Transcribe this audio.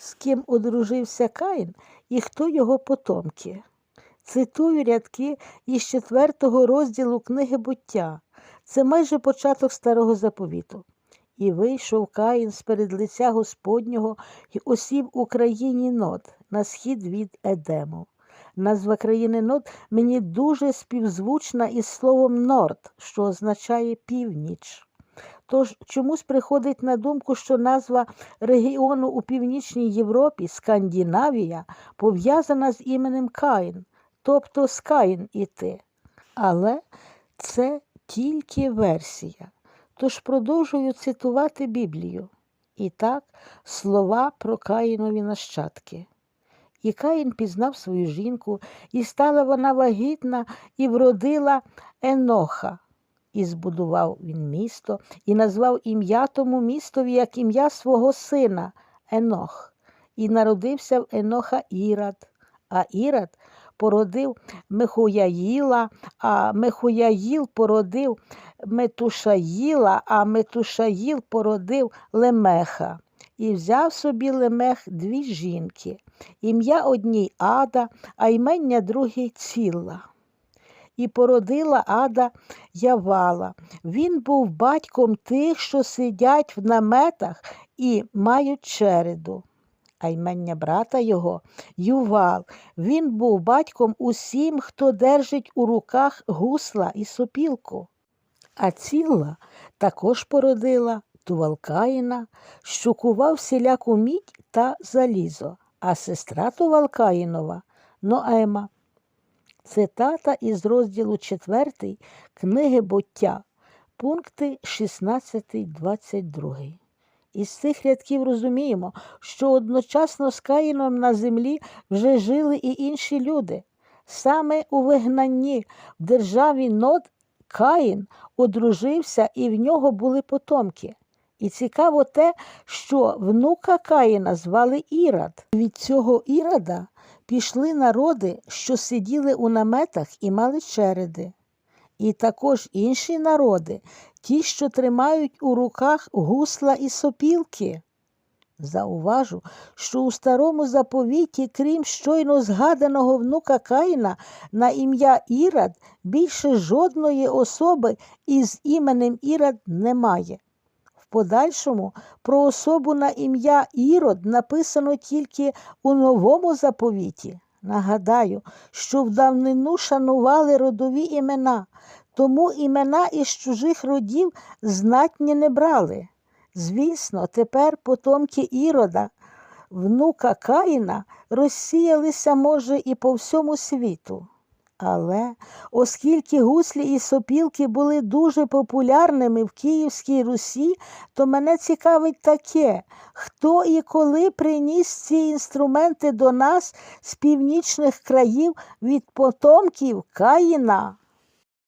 з ким одружився Каїн і хто його потомки. Цитую рядки із четвертого розділу книги буття. Це майже початок старого заповіту. І вийшов Каїн з перед лиця Господнього і осів у країні Нод на схід від Едему. Назва країни Нод мені дуже співзвучна із словом Норд, що означає північ. Тож чомусь приходить на думку, що назва регіону у Північній Європі, Скандинавія, пов'язана з іменем Каїн, тобто з Каїн іти. Але це тільки версія. Тож продовжую цитувати Біблію. І так, слова про Каїнові нащадки. І Каїн пізнав свою жінку, і стала вона вагітна, і вродила Еноха. І збудував він місто, і назвав ім'я тому містові, як ім'я свого сина Енох. І народився в Еноха Ірад, а Ірад породив Мехуяїла, а Мехуяїл породив Метушаїла, а Метушаїл породив Лемеха. І взяв собі Лемех дві жінки. Ім'я одній Ада, а імення другій Цілла. І породила Ада Явала. Він був батьком тих, що сидять в наметах і мають череду. А ймення брата його Ювал. Він був батьком усім, хто держить у руках гусла і сопілку. А Цілла також породила Тувалкаїна, що кував всіляку мідь та залізо, а сестра Тувалкаїнова Ноема. Цитата із розділу 4 книги буття, пункти 16-22. Із цих рядків розуміємо, що одночасно з Каїном на землі вже жили і інші люди. Саме у вигнанні в державі Нод Каїн одружився і в нього були потомки. І цікаво те, що внука Каїна звали Ірад. Від цього Ірада пішли народи, що сиділи у наметах і мали череди. І також інші народи, ті, що тримають у руках гусла і сопілки. Зауважу, що у старому заповіті, крім щойно згаданого внука Каїна, на ім'я Ірад більше жодної особи із іменем Ірад немає. Подальшому про особу на ім'я Ірод написано тільки у новому заповіті. Нагадаю, що в давнину шанували родові імена, тому імена із чужих родів знатні не брали. Звісно, тепер потомки Ірода, внука Каїна, розсіялися, може, і по всьому світу. Але оскільки гуслі і сопілки були дуже популярними в Київській Русі, то мене цікавить таке, хто і коли приніс ці інструменти до нас з північних країв від потомків Каїна.